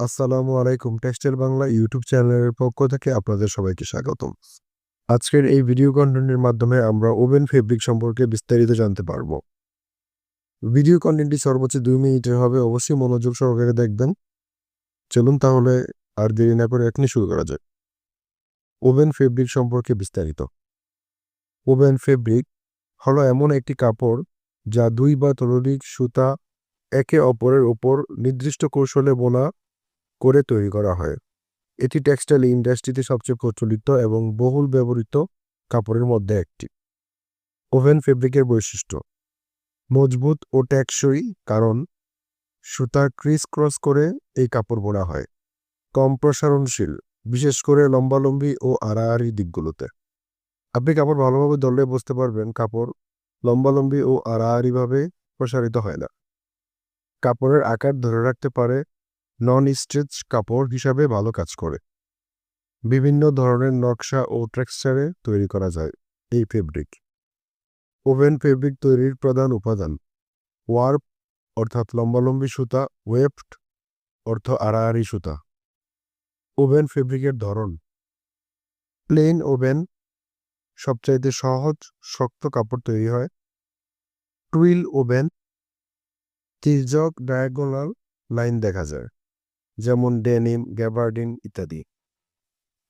আসসালামু আলাইকুম। Textile Bangla YouTube চ্যানেলের পক্ষ থেকে আপনাদের সবাইকে স্বাগতম। আজকের এই ভিডিও কন্টেন্টের মাধ্যমে আমরা ওভেন ফেব্রিক সম্পর্কে বিস্তারিত জানতে পারব। ভিডিও কন্টেন্টটি সর্বোচ্চ দুই মিনিটের হবে, অবশ্যই মনোযোগ সহকারে দেখবেন। চলুন তাহলে আর দেরি না করে এখনই শুরু করা যায় ওভেন ফেব্রিক সম্পর্কে বিস্তারিত। ওভেন ফেব্রিক হলো এমন একটি কাপড় যা দুই বা তরলিক সুতা একে অপরের ওপর নির্দিষ্ট কৌশলে বোনা করে তৈরি করা হয়। এটি টেক্সটাইল ইন্ডাস্ট্রিতে সবচেয়ে প্রচলিত এবং বহুল ব্যবহৃত কাপড়ের মধ্যে একটি। ওভেন ফেব্রিকের বৈশিষ্ট্য। মজবুত ও টেকসই, কারণ সুতা ক্রিস ক্রস করে এই কাপড় বোনা হয়। কম প্রসারণশীল, বিশেষ করে লম্বালম্বি ও আড়াআড়ি দিকগুলোতে। আপনি কাপড় ভালোভাবে দলে বুঝতে পারবেন কাপড় লম্বালম্বি ও আড়াআড়িভাবে প্রসারিত হয় না। কাপড়ের আকার ধরে রাখতে পারে নন স্ট্রেচ কাপড় হিসাবে ভালো কাজ করে। বিভিন্ন ধরনের নকশা ও টেক্সচারে তৈরি করা যায় এই ফেব্রিক ওভেন ফেব্রিক তৈরির প্রধান উপাদান। ওয়ার্প অর্থাৎ লম্বালম্বি সুতা। ওয়েফট অর্থ আড়াআড়ি সুতা। ওভেন ফেব্রিকের ধরন। প্লেন ওভেন সবচাইতে সহজ, শক্ত কাপড় তৈরি হয়। টুইল ওভেন তির্যক ডায়াগোনাল লাইন দেখা যায়। যেমন ডেনিম, গ্যাবার্ডিন ইত্যাদি।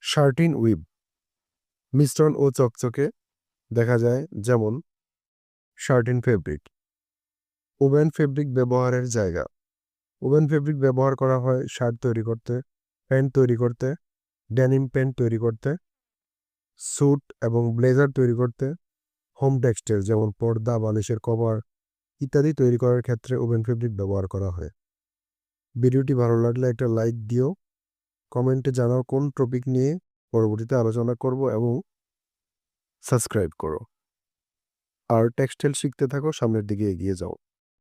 Satin weave. মিশ্রণ ও চকচকে দেখা যায় যেমন শার্টিন ফেব্রিক। ওভেন ফেব্রিক ব্যবহারের জায়গা। ওভেন ফেব্রিক ব্যবহার করা হয় শার্ট তৈরি করতে, প্যান্ট তৈরি করতে, ডেনিম প্যান্ট তৈরি করতে, স্যুট এবং ব্লেজার তৈরি করতে, হোম টেক্সটাইল যেমন পর্দা, বালিশের কভার ইত্যাদি তৈরি করার ক্ষেত্রে ওভেন ফেব্রিক ব্যবহার করা হয়। ভিডিওটি ভালো লাগলে একটা লাইক দিও। কমেন্টে জানাও কোন টপিক নিয়ে পরবর্তীতে আলোচনা করব এবং সাবস্ক্রাইব করো। আর টেক্সটাইল শিখতে থাকো, সামনের দিকে এগিয়ে যাও।